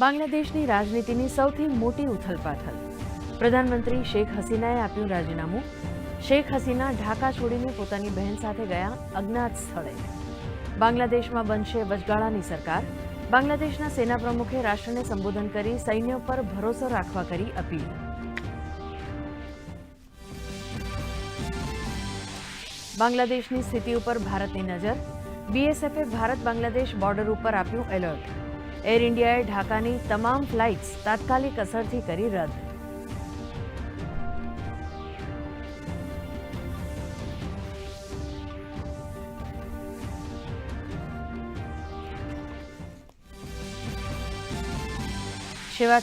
બાંગ્લાદેશની રાજનીતિની સૌથી મોટી ઉથલપાથલ. પ્રધાનમંત્રી શેખ હસીનાએ આપ્યું રાજીનામું. શેખ હસીના ઢાકા છોડીને પોતાની બહેન સાથે ગયા અજ્ઞાત સ્થળે. બાંગ્લાદેશમાં બનશે વચગાળાની સરકાર. બાંગ્લાદેશના સેના પ્રમુખે રાષ્ટ્રને સંબોધન કરી સૈન્ય પર ભરોસો રાખવા કરી અપીલ. બાંગ્લાદેશની સ્થિતિ ઉપર ભારતની નજર. બીએસએફે ભારત બાંગ્લાદેશ બોર્ડર ઉપર આપ્યું એલર્ટ. એર ઇન્ડિયાએ ઢાકાની તમામ ફ્લાઇટ્સ તાત્કાલિક અસરથી કરી રદ. છેલ્લા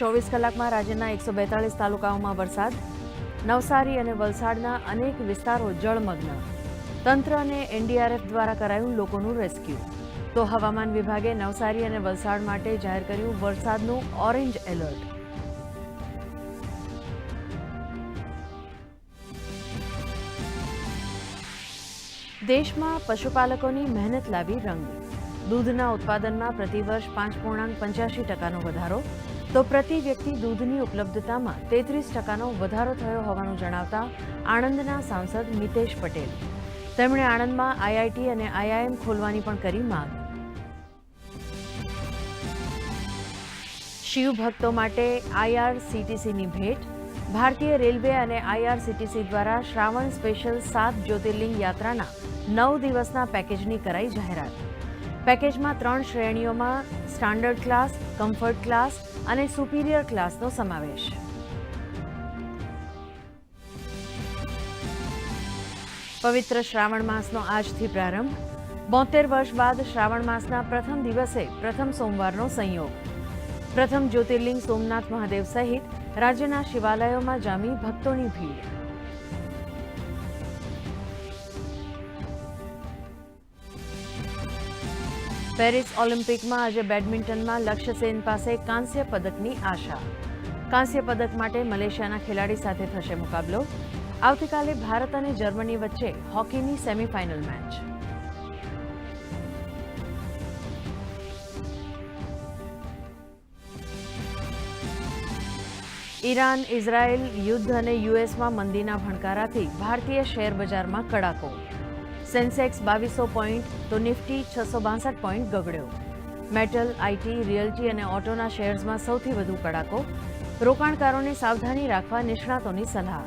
ચોવીસ કલાકમાં રાજ્યના એકસો બેતાળીસ તાલુકાઓમાં વરસાદ, નવસારી અને વલસાડના અનેક વિસ્તારો જળમગ્ન. તંત્ર અને એનડીઆરએફ દ્વારા કરાયું લોકોનું રેસ્ક્યુ. તો હવામાન વિભાગે નવસારી અને વલસાડ માટે જાહેર કર્યું વરસાદનું ઓરેન્જ એલર્ટ. દેશમાં પશુપાલકોની મહેનત લાવી રંગ. દૂધના ઉત્પાદનમાં પ્રતિવર્ષ પાંચ પૂર્ણાંક પંચ્યાસી ટકાનો વધારો. તો પ્રતિ વ્યક્તિ દૂધની ઉપલબ્ધતામાં તેત્રીસ ટકાનો વધારો થયો હોવાનું જણાવતા આણંદના સાંસદ મિતેશ પટેલ. તેમણે આણંદમાં આઈઆઈટી અને આઈઆઈએમ ખોલવાની પણ કરી માંગ. શિવ ભક્તો માટે આઈઆરસીટીસીની ભેટ, ભારતીય રેલવે અને આઈઆરસીટીસી દ્વારા શ્રાવણ સ્પેશિયલ સાત જ્યોતિર્લિંગ યાત્રાના નવ દિવસના પેકેજની કરાઈ જાહેરાત. પેકેજમાં ત્રણ શ્રેણીઓમાં સ્ટાન્ડર્ડ ક્લાસ, કમ્ફર્ટ ક્લાસ અને સુપિરિયર ક્લાસનો સમાવેશ. પવિત્ર શ્રાવણ માસનો આજથી પ્રારંભ. બોતેર વર્ષ બાદ શ્રાવણ માસના પ્રથમ દિવસે પ્રથમ સોમવારનો સંયોગ. પ્રથમ જ્યોતિર્લિંગ સોમનાથ મહાદેવ સહિત રાજ્યના શિવાલયોમાં જામી ભક્તોની ભીડ. પેરિસ ઓલિમ્પિકમાં આજે બેડમિન્ટનમાં લક્ષ્ય સેન પાસે કાંસ્ય પદકની આશા. કાંસ્ય પદક માટે મલેશિયાના ખેલાડી સાથે થશે મુકાબલો. આવતીકાલે ભારત અને જર્મની વચ્ચે હોકીની સેમીફાઇનલ મેચ. ઈરાન, ઇઝરાયેલ યુદ્ધ અને યુએસમાં મંદીના ભણકારાથી ભારતીય શેર બજારમાં કડાકો. સેન્સેક્સ બાવીસો પોઈન્ટ, તો નિફ્ટી છસો બાસઠ પોઈન્ટ ગગડ્યો. મેટલ, આઈટી, રિયલ્ટી અને ઓટોના શેર્સમાં સૌથી વધુ કડાકો. રોકાણકારોને સાવધાની રાખવા નિષ્ણાતોની સલાહ.